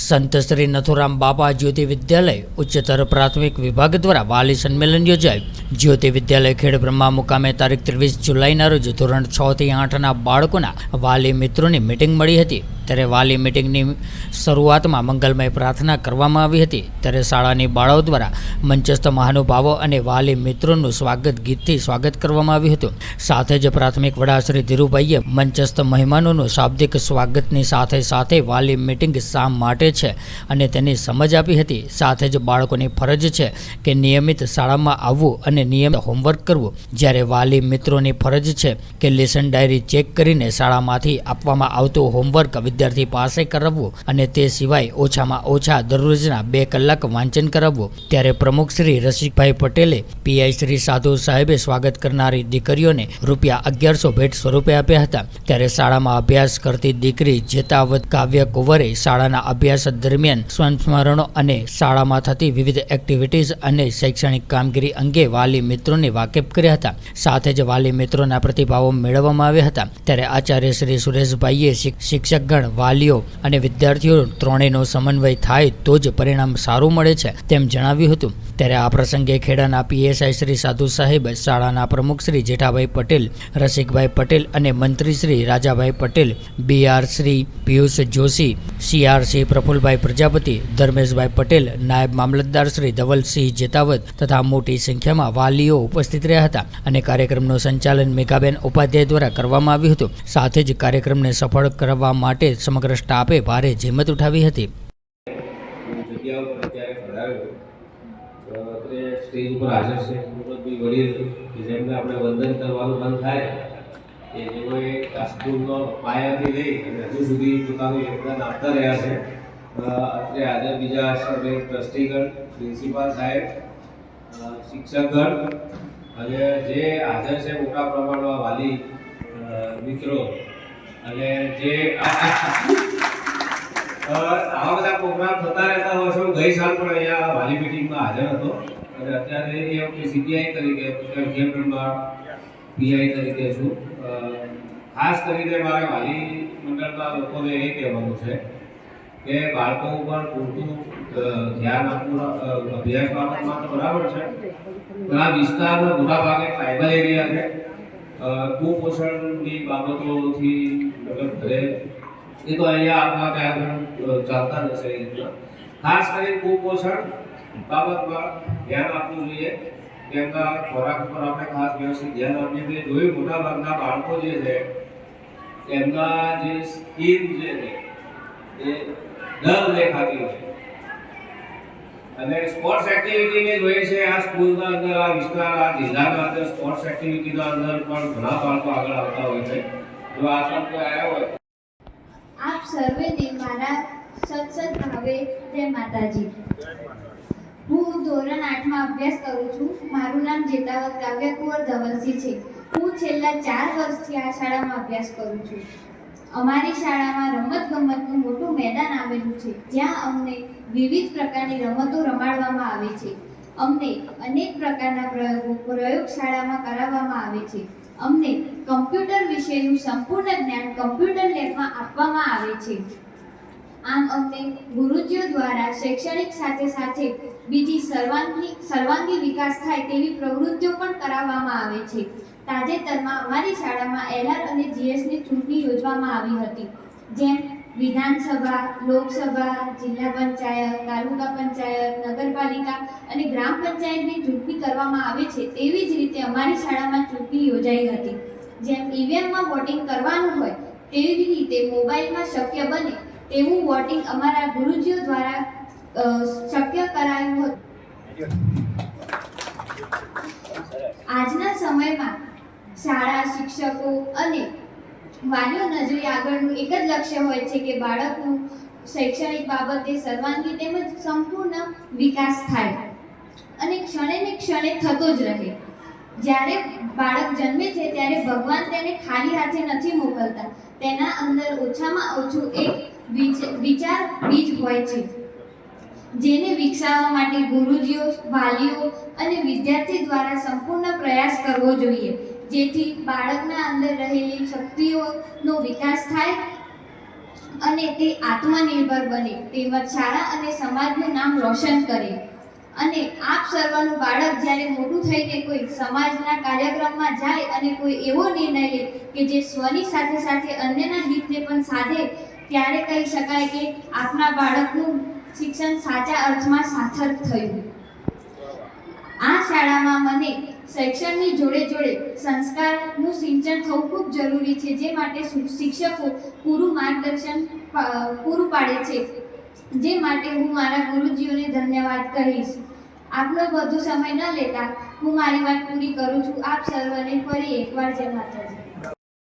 સંત શ્રી નથુરામ બાપા જ્યોતિ વિદ્યાલય ઉચ્ચતર પ્રાથમિક વિભાગ દ્વારા વાલી સંમેલન યોજાયું. જ્યોતિ વિદ્યાલય ખેડ બ્રહ્મા મુકામે તારીખ ત્રેવીસ જુલાઈના રોજ ધોરણ છ થી આઠના બાળકોના વાલી મિત્રોની મિટિંગ મળી હતી. ત્યારે વાલી મિટિંગની શરૂઆતમાં મંગલમય પ્રાર્થના કરવામાં આવી હતી. ત્યારે શાળાની બાળાઓ દ્વારા મંચસ્થ મહાનુભાવો અને વાલી મિત્રોનું સ્વાગત ગીતથી સ્વાગત કરવામાં આવ્યું હતું. સાથે જ પ્રાથમિક વડા શ્રી ધીરુભાઈએ મંચસ્થ મહેમાનોનું શાબ્દિક સ્વાગતની સાથે સાથે વાલી મિટિંગ શા માટે છે અને તેની સમજ આપી હતી. સાથે જ બાળકોની ફરજ છે કે નિયમિત શાળામાં આવવું અને નિયમિત હોમવર્ક કરવું. જ્યારે વાલી મિત્રોની ફરજ છે કે લેસન ડાયરી ચેક કરીને શાળામાંથી આપવામાં આવતું હોમવર્ક વિદ્યાર્થી પાસે કરાવવું અને તે સિવાય ઓછામાં ઓછા દરરોજના બે કલાક વાંચન કરાવવું. ત્યારે પ્રમુખ શ્રી રસિકભાઈ પટેલે પીઆઈ શ્રી સાધુ સાહેબે સ્વાગત કરનારી દીકરીઓને રૂપિયા અગિયારસો ભેટ સ્વરૂપે આપ્યા હતા. ત્યારે શાળામાં અભ્યાસ કરતી દીકરી જેતાવત કાવ્ય કુંવરે શાળાના અભ્યાસ દરમિયાન સંસ્મરણો અને શાળામાં થતી વિવિધ એક્ટિવિટીઝ અને શૈક્ષણિક કામગીરી અંગે વાલી મિત્રોને વાકેફ કર્યા હતા. સાથે જ વાલી મિત્રોના પ્રતિભાવો મેળવવામાં આવ્યા હતા. ત્યારે આચાર્ય શ્રી સુરેશભાઈએ શિક- શિક્ષકગણ વાલીઓ અને વિદ્યાર્થીઓ ત્રણેયનો સમન્વય થાય તો જ પરિણામ સારું મળે છે તેમ જણાવ્યું હતું. ત્યારે આ પ્રસંગે ખેડાના પીએસઆઈ શ્રી સાધુ સાહેબ, શાળાના પ્રમુખ શ્રી જેઠાભાઈ પટેલ, રસિકભાઈ પટેલ અને મંત્રી શ્રી રાજાભાઈ પટેલ બીઆર શ્રી પિયુષ જોશી સીઆરસી પ્રફુલભાઈ પ્રજાપતિ, ધર્મેશભાઈ પટેલ, નાયબ મામલતદાર શ્રી ધવલસિંહ જેતાવત તથા મોટી સંખ્યામાં વાલીઓ ઉપસ્થિત રહ્યા હતા અને કાર્યક્રમનું સંચાલન મેઘાબેન ઉપાધ્યાય દ્વારા કરવામાં આવ્યું હતું. સાથે જ કાર્યક્રમને સફળ કરવા માટે સમગ્ર સ્ટાફે ભારે જહેમત ઉઠાવી હતી. જગ્યા ઉપર અત્યારે પધાર્યો અત્યારે સ્ટેજ ઉપર હાજર છે જેમને આપણે વંદન કરવાનું મન થાય કે જેઓએ આ પાયાથી લઈ અને હજુ સુધી પોતાનું યોગદાન આપતા રહ્યા છે અત્યારે હાજર બીજા સર્વે પ્રિન્સિપાલ સાહેબ શિક્ષકગણ અને જે હાજર છે મોટા પ્રમાણમાં વાલી મિત્રો અને જે આવા બધા પ્રોગ્રામ થતા રહેતા હોય છે. ગઈ સાલ પણ અહીંયા વાલી મીટિંગમાં હાજર હતો. અને અત્યારે એ વખતે સીપીઆઈ તરીકે કેમ્પમાં પીઆઈ તરીકે છું. ખાસ કરીને મારે વાલી મંડળના લોકોને એ કહેવાનું છે કે બાળકો ઉપર પૂરતું ધ્યાન આપવું અભ્યાસ બાબતમાં તો બરાબર છે. પણ આ વિસ્તારમાં મોટા ભાગે ટ્રાઇબલ એરિયા છે. કુપોષણની બાબતોથી મતલબ ઘરે એ તો અહીંયા આપણા કાયદા ચાલતા જ હશે એ રીતના ખાસ કરીને કુપોષણ બાબતમાં ધ્યાન આપવું જોઈએ. તેમના ખોરાક પર આપણે ખાસ વ્યવસ્થિત ધ્યાન આપીએ છીએ જોયું મોટા ભાગના બાળકો જે છે, એમના જે સ્કીન જે છે, એ દર દેખાતી હોય અને સ્પોર્ટ્સ એક્ટિવિટીને જોઈએ છે, આ સ્કૂલના અંદર, આ વિસ્તાર, આ જિલ્લાના અંદર સ્પોર્ટ્સ એક્ટિવિટીના અંદર પણ ઘણા બાળકો આગળ આવતા હોય છે. જો આ શબ્દ આવ્યા હોય. આપ સર્વેને મારા સત્સત ભાવે જય માતાજી. હું ધોરણ આઠમાં અભ્યાસ કરું છું. મારું નામ જેતાવત કાવ્ય કુંવર ધવલસિંહ છે. હું છેલ્લા ચાર વર્ષથી આ શાળામાં અભ્યાસ કરું છું. અમારી શાળામાં રમત ગમતનું મોટું મેદાન આવેલું છે. જ્યાં અમને વિવિધ પ્રકારની રમતો રમાડવામાં આવે છે. અમને અનેક પ્રકારના પ્રયોગો પ્રયોગશાળામાં કરાવવામાં આવે છે. અમને કમ્પ્યુટર વિશેનું સંપૂર્ણ જ્ઞાન કમ્પ્યુટર લેબમાં આપવામાં આવે છે. આમ અમને ગુરુજીઓ દ્વારા શૈક્ષણિક સાથે સાથે બીજી સર્વાંગી સર્વાંગી વિકાસ થાય તેવી પ્રવૃત્તિઓ પણ કરાવવામાં આવે છે. તાજેતરમાં અમારી શાળામાં એલઆર અને જીએસની ચૂંટણી યોજવામાં આવી હતી જેમ વિધાનસભા લોકસભા જિલ્લા પંચાયત તાલુકા પંચાયત નગરપાલિકા અને ગ્રામ પંચાયતની ચૂંટણી કરવામાં આવે છે તેવી જ રીતે અમારી શાળામાં ચૂંટણી યોજાઈ હતી. જેમ ઈવીએમમાં વોટિંગ કરવાનું હોય તેવી રીતે મોબાઈલમાં શક્ય બને તેવું વોટિંગ અમારા ગુરુજીઓ દ્વારા શક્ય કરાયું હતું. આજના સમયમાં શાળા, શિક્ષકો અને વાલીઓ નજરે આગળનું એક જ લક્ષ્ય હોય છે કે બાળકનું શૈક્ષણિક બાબતે સર્વાંગી તેમજ સંપૂર્ણ વિકાસ થાય. અને ક્ષણે ને ક્ષણે થતો જ રહે. જ્યારે બાળક જન્મે છે, ત્યારે ભગવાન તેને ખાલી હાથે નથી મોકલતા. તેના અંદર ઓછામાં ઓછું એક વિચાર બીજ હોય છે. જેને વિકસાવવા માટે ગુરુજીઓ, વાલીઓ અને વિદ્યાર્થી દ્વારા સંપૂર્ણ પ્રયાસ કરવો જોઈએ. જેથી બાળકના અંદર રહેલી શક્તિઓનો વિકાસ થાય અને તે આત્મનિર્ભર બને. તેમજ શાળા અને સમાજનું નામ રોશન કરે. અને આપ સર્વનું બાળક જ્યારે મોટું થઈને કોઈ સમાજના કાર્યક્રમમાં જાય અને કોઈ એવો નિર્ણય લે કે જે સ્વની સાથે સાથે અન્યના હિતને પણ સાધે, ત્યારે કહી શકાય કે આપના બાળકનું શિક્ષણ સાચા અર્થમાં સાર્થક થયું. આ શાળામાં મને શિક્ષણની જોડે જોડે સંસ્કારનું સિંચન થવું ખૂબ જરૂરી છે, જે માટે શિક્ષકો પૂરું માર્ગદર્શન પૂરું પાડે છે. જે માટે હું મારા ગુરુજીઓને ધન્યવાદ કહીશ. આપનો વધુ સમય ન લેતા હું મારી વાત પૂરી કરું છું. આપ સર્વને ફરી એકવાર જય માતાજી.